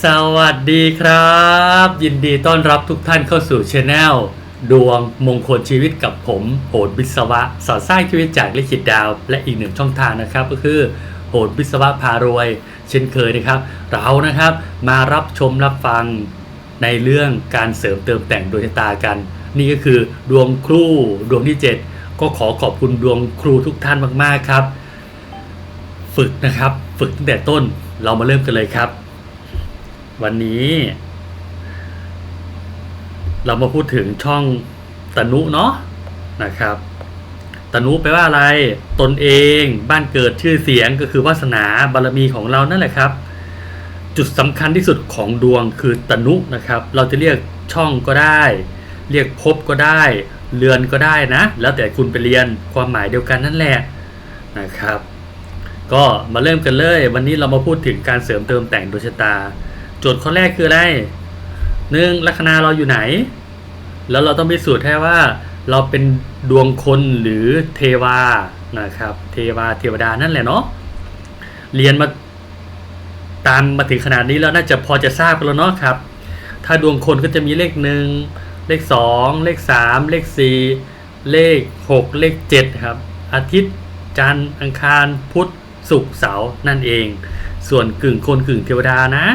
สวัสดีครับ ยินดีต้อนรับทุกท่านเข้าสู่ช anel ดวงมงคลชีวิตกับผมโหดวิศวะสอดสร้างชีวิตจากลิขิตดาว และอีกหนึ่งช่องทางนะครับก็คือโหดวิศวะพารวย เช่นเคยนะครับ เรานะครับมารับชมรับฟังในเรื่องการเสริมเติมแต่งดวงชะตากัน นี่ก็คือดวงครูดวงที่ 7 ก็ขอขอบคุณดวงครูทุกท่านมากๆครับ ฝึกนะครับ ฝึกตั้งแต่ต้นเรามาเริ่มกันเลยครับ วันนี้ เรามาพูดถึงช่องตนุเนาะนะครับ ตนุแปลว่าอะไรตนเองบ้านเกิดชื่อเสียงก็คือวาสนาบารมีของเรานั่นแหละครับ จุดสำคัญที่สุดของดวงคือตนุนะครับ เราจะเรียกช่องก็ได้ เรียกภพก็ได้ เรือนก็ได้นะ แล้วแต่คุณไปเรียนความหมายเดียวกันนั่นแหละนะครับ ก็มาเริ่มกันเลย วันนี้เรามาพูดถึงการเสริมเติมแต่งดวงชะตา โจทย์ข้อแรกคืออะไรหนึ่งลัคนาเราอยู่ไหน แล้วเราต้องพิสูจน์ให้ว่าเราเป็นดวงคนหรือเทวานะครับ เทวาเทวดานั่นแหละเนาะเรียนมาตามมาถึงขนาดนี้แล้วน่าจะพอจะทราบกันแล้วเนาะครับ ถ้าดวงคนก็จะมีเลขหนึ่งเลขสองเลขสามเลขสี่เลขหกเลขเจ็ดครับ อาทิตย์จันทร์อังคารพุธศุกร์เสาร์นั่นเอง ส่วนกึ่งคนกึ่งเทวดานะ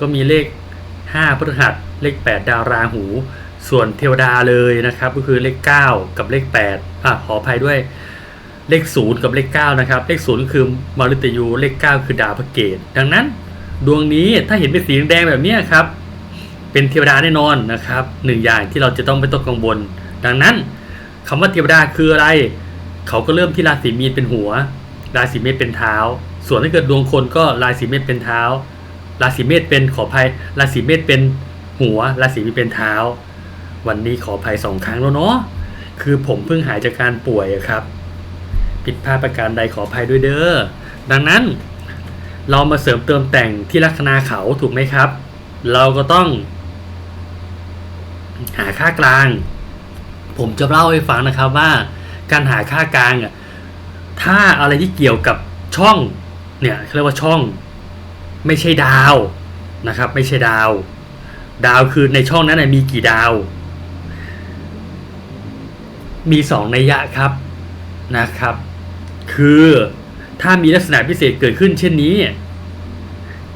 ก็มีเลข 5พฤหัสเลข 8 ดาวราหู ส่วนเทวดาเลยนะครับ ก็คือเลข 9 กับเลข8อะขออภัยด้วยเลข 0 กับเลข 9 นะครับ เลข0ก็คือมฤตยูเลข 9 คือดาวพระเกตดังนั้นดวงนี้ถ้าเห็นเป็นสีแดงแบบนี้ครับ เป็นเทวดาแน่นอนนะครับหนึ่งอย่างที่เราจะต้องไม่ต้องกังวล ดังนั้นคำว่าเทวดาคืออะไร เขาก็เริ่มที่ราศีมีนเป็นหัว ราศีเมษเป็นเท้า ส่วนถ้าเกิดดวงคนก็ราศีเมษเป็นเท้า ราศีเมษเป็นขออภัยราศีเมษเป็นหัวราศีมีเป็นเท้า วันนี้ขออภัยสองครั้งแล้วเนาะคือผมเพิ่งหายจากการป่วยครับ ผิดพลาดประการใดขออภัยด้วยเด้อดังนั้น เรามาเสริมเติมแต่งที่ลัคนาเขาถูกไหมครับ เราก็ต้อง หาค่ากลาง ผมจะเล่าให้ฟังนะครับว่า การหาค่ากลางอะถ้าอะไรที่เกี่ยวกับช่องเนี่ยเขาเรียกว่าช่อง ไม่ใช่ดาวนะครับ ไม่ใช่ดาว ดาวคือในช่องนั้นมีกี่ดาว มีสองนัยยะครับนะครับ คือถ้ามีลักษณะพิเศษเกิดขึ้นเช่นนี้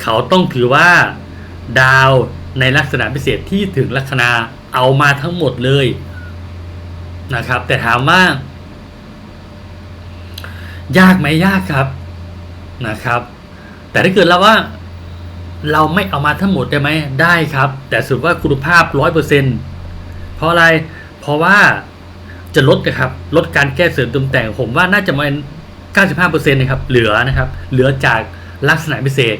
เขาต้องถือว่า ดาวในลักษณะพิเศษที่ถึงลัคนาเอามาทั้งหมดเลยนะครับ แต่ถามว่า ยากไหมยากครับนะครับ แต่ถ้าเกิดเราว่าเราไม่เอามาทั้งหมดได้ไหมได้ครับ แต่สุดว่าคุณภาพร้อยเปอร์เซ็นเพราะอะไร เพราะว่าจะลดนะครับ ลดการแก้เสริมตมแต่งผมว่าน่าจะมา95%นะครับ เหลือนะครับ เหลือจากลักษณะพิเศษ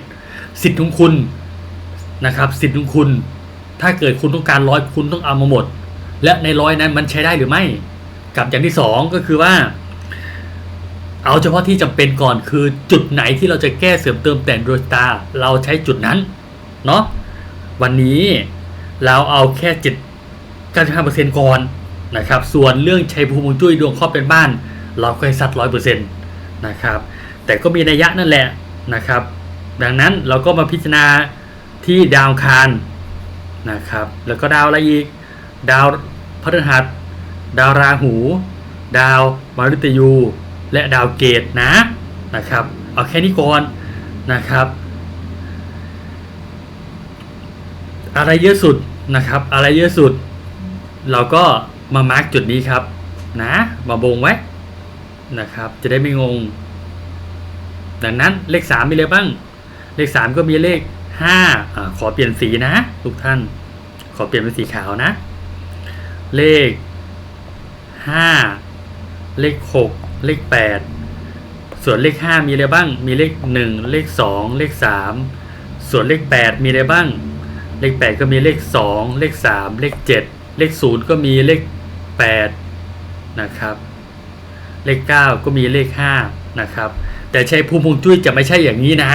สิทธิ์ของคุณนะครับ สิทธิ์ของคุณ ถ้าเกิดคุณต้องการร้อยคุณต้องเอามาหมด และในร้อยนั้นมันใช้ได้หรือไม่ กับอย่างที่สองก็คือว่า เอาเฉพาะที่จำเป็นก่อนคือจุดไหนที่เราจะแก้เสริมเติมแต่งดวงตา เราใช้จุดนั้นเนาะวันนี้เราเอาแค่เจ็ดเก้าสิบห้าเปอร์เซ็นต์ก่อนนะครับ ส่วนเรื่องชัยภูมิจุ้ยดวงครอบเป็นบ้าน เราก็ให้ซัดร้อยเปอร์เซ็นต์นะครับ แต่ก็มีนัยยะนั่นแหละนะครับ ดังนั้นเราก็มาพิจารณาที่ดาวคารนะครับ แล้วก็ดาวอะไรอีก ดาวพฤหัส ดาวราหู ดาวมฤตยู และดาวเกตนะนะครับเอาแค่นี้ก่อนนะครับ อะไรเยอะสุดนะครับ อะไรเยอะสุด เราก็มามาร์กจุดนี้ครับนะมาบงไว้นะครับ จะได้ไม่งง ดังนั้นเลขสามมีอะไรบ้าง เลขสามก็มีเลขห้าอ่าขอเปลี่ยนสีนะ ทุกท่าน ขอเปลี่ยนเป็นสีขาวนะ เลขห้าเลขหก เลขแปดส่วนเลขห้ามีอะไรบ้าง มีเลขหนึ่งเลขสองเลขสามส่วนเลขแปดมีอะไรบ้าง เลขแปดก็มีเลขสองเลขสามเลขเจ็ดเลขศูนย์ก็มีเลขแปดนะครับ เลขเก้าก็มีเลขห้านะครับ แต่ชัยภูมิฮวงจุ้ยจะไม่ใช่อย่างนี้นะ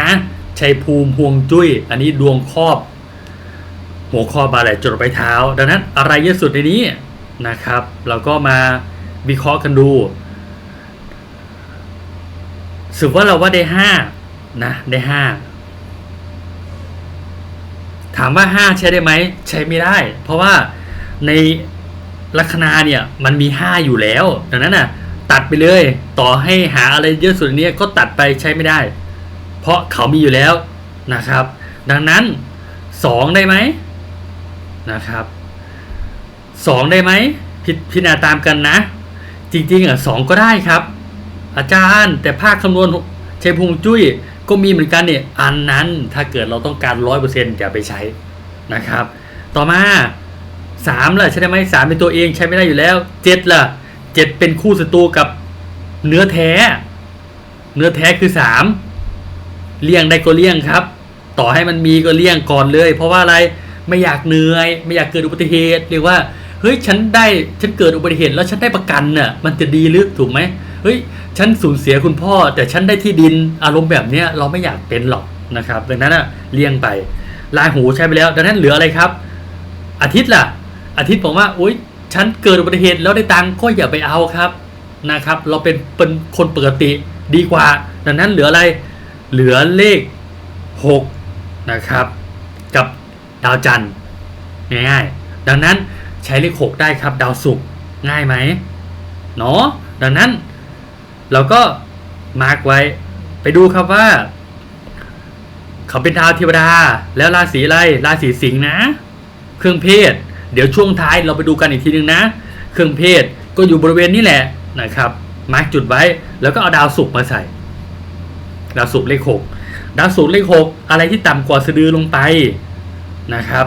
ชัยภูมิฮวงจุ้ย อันนี้ดวงครอบ หัวข้อบาไหลจดไปเท้า ดังนั้นอะไรเยอะสุดในนี้นะครับ เราก็มาวิเคราะห์กันดู สมมติว่าเราว่าได้ห้านะได้ห้าถามว่าห้าใช้ได้ไหมใช้ไม่ได้ เพราะว่าในลัคนาเนี่ยมันมีห้าอยู่แล้ว ดังนั้นน่ะ ตัดไปเลย ต่อให้หาอะไรเยอะสุดเนี้ยก็ตัดไปใช้ไม่ได้ เพราะเขามีอยู่แล้วนะครับ ดังนั้นสองได้ไหมนะครับสองได้ไหมพิพิจารณาตามกันนะ จริงๆอะสองก็ได้ครับ อาจารย์ แต่ภาคคำนวณใช้พงจุ้ยก็มีเหมือนกันเนี่ยอันนั้นถ้าเกิดเราต้องการร้อยเปอร์เซ็นต์อย่าไปใช้นะครับ ต่อมาสามล่ะใช่ไหมสามเป็นตัวเองใช้ไม่ได้อยู่แล้วเจ็ดล่ะเจ็ดเป็นคู่ศัตรูกับเนื้อแท้ เนื้อแท้คือสามเลี่ยงได้ก็เลี่ยงครับ ต่อให้มันมีก็เลี่ยงก่อนเลย เพราะว่าอะไรไม่อยากเหนื่อย ไม่อยากเกิดอุบัติเหตุเรียกว่าเฮ้ยฉันได้ฉันเกิดอุบัติเหตุแล้วฉันได้ประกันน่ะมันจะดีหรือถูกไหม เฮ้ยฉันสูญเสียคุณพ่อ แต่ฉันได้ที่ดินอารมณ์แบบเนี้ยเราไม่อยากเป็นหรอกนะครับ ดังนั้นอะเลี่ยงไปลายหูใช้ไปแล้ว ดังนั้นเหลืออะไรครับ อาทิตย์ล่ะ อาทิตย์บอกว่าอุ้ยฉันเกิดอุบัติเหตุแล้วได้ตังค์ก็อย่าไปเอาครับนะครับ เราเป็นเป็นคนปกติดีกว่า ดังนั้นเหลืออะไรเหลือเลขหกนะครับ กับดาวจันทร์ง่ายๆดังนั้นใช้เลขหกได้ครับ ดาวศุกร์ง่ายไหมเนาะดังนั้น เราก็มาร์กไว้ ไปดูครับว่า เขาเป็นดาวเทวดา แล้วราศีอะไรราศีสิงห์นะ เครื่องเพศ เดี๋ยวช่วงท้ายเราไปดูกันอีกทีนึงนะ เครื่องเพศก็อยู่บริเวณนี้แหละนะครับมาร์กจุดไว้ แล้วก็เอาดาวศุกร์มาใส่ ดาวศุกร์เลขหกดาวศุกร์เลขหกอะไรที่ต่ำกว่าสะดือลงไปนะครับ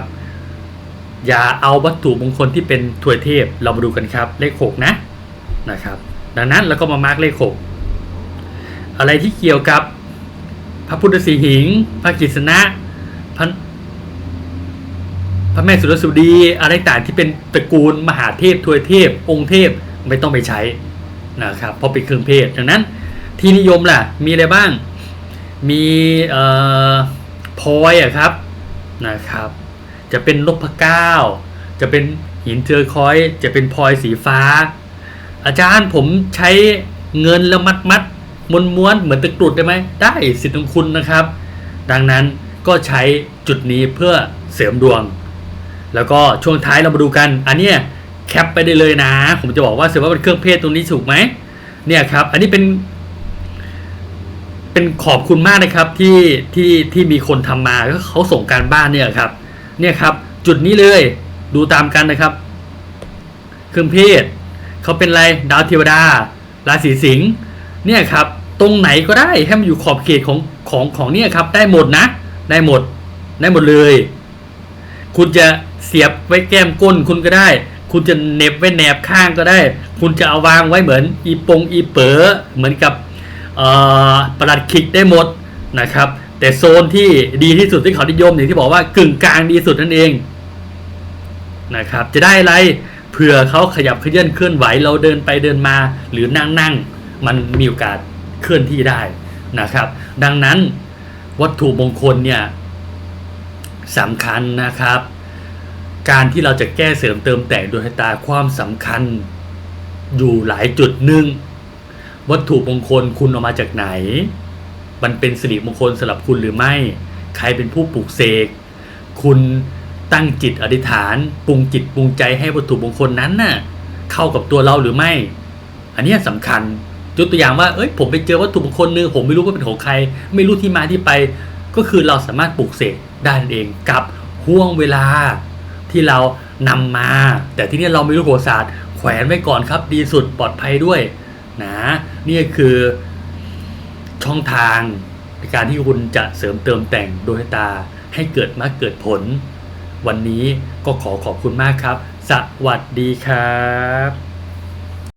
อย่าเอาวัตถุมงคลที่เป็นถวยเทพเรามาดูกันครับ เลขหกนะนะครับ ดังนั้นเราก็มามาร์กเลขหกอะไรที่เกี่ยวกับพระพุทธสีหิง พระกฤษณะพระพระแม่สุรสุดีอะไรต่างที่เป็นตระกูลมหาเทพทวยเทพ องค์เทพไม่ต้องไปใช้นะครับเพราะเป็นเครื่องเพศดังนั้นที่นิยมล่ะมีอะไรบ้าง มีเอ่อพลอยอะครับนะครับ จะเป็นนพเก้าจะเป็นหินเทอร์คอยส์จะเป็นพลอยสีฟ้า อาจารย์ผมใช้เงินแล้วมัดมัดม้วนม้วนเหมือนตะกรุดได้ไหมได้สิทธิ์ของคุณนะครับ ดังนั้นก็ใช้จุดนี้เพื่อเสริมดวง แล้วก็ช่วงท้ายเรามาดูกัน อันนี้แคปไปได้เลยนะ ผมจะบอกว่าเสริมว่าเป็นเครื่องเพศตรงนี้ถูกไหมเนี่ยครับ อันนี้เป็น เป็นขอบคุณมากนะครับที่ที่ที่มีคนทำมาก็เขาส่งการบ้านเนี่ยครับ เนี่ยครับ จุดนี้เลยดูตามกันนะครับ เครื่องเพศ เขาเป็นอะไรดาวเทวดา ราศีสิงห์เนี่ยครับตรงไหนก็ได้ให้มันอยู่ขอบเขตของของของเนี่ยครับได้หมดนะ ได้หมดได้หมดเลย คุณจะเสียบไว้แก้มก้นคุณก็ได้ คุณจะเน็บไว้แหนบข้างก็ได้ คุณจะเอาวางไว้เหมือนอีปงอีเป๋อเหมือนกับประหลัดขิกได้หมดนะครับ แต่โซนที่ดีที่สุดที่เขานิยมอย่างที่บอกว่ากึ่งกลางดีสุดนั่นเองนะครับ จะได้อะไร เผื่อเขาขยับเคลื่อนเคลื่อนไหวเราเดินไปเดินมาหรือนั่งนั่งมันมีโอกาสเคลื่อนที่ได้นะครับ ดังนั้นวัตถุมงคลเนี่ยสำคัญนะครับ การที่เราจะแก้เสริมเติมแต่งดวงชะตาความสำคัญอยู่หลายจุดหนึ่งวัตถุมงคลคุณเอามาจากไหน มันเป็นสิริมงคลสำหรับคุณหรือไม่ ใครเป็นผู้ปลูกเสก คุณ ตั้งจิตอธิษฐานปรุงจิตปรุงใจให้วัตถุมงคลนั้นน่ะเข้ากับตัวเราหรือไม่ อันนี้ยสำคัญยกตัวอย่างว่าเอ้ยผมไปเจอวัตถุมงคลหนึงผมไม่รู้ว่าเป็นของใคร ไม่รู้ที่มาที่ไป ก็คือเราสามารถปลูกเสกได้เองกับห่วงเวลาที่เรานำมา แต่ที่นี่เราไม่รู้โหราศาสตร์แขวนไว้ก่อนครับ ดีสุดปลอดภัยด้วยนะนี่คือช่องทางในการที่คุณจะเสริมเติมแต่งดวงตาให้เกิดมาเกิดผล วันนี้ก็ขอขอบคุณมากครับ สวัสดีครับ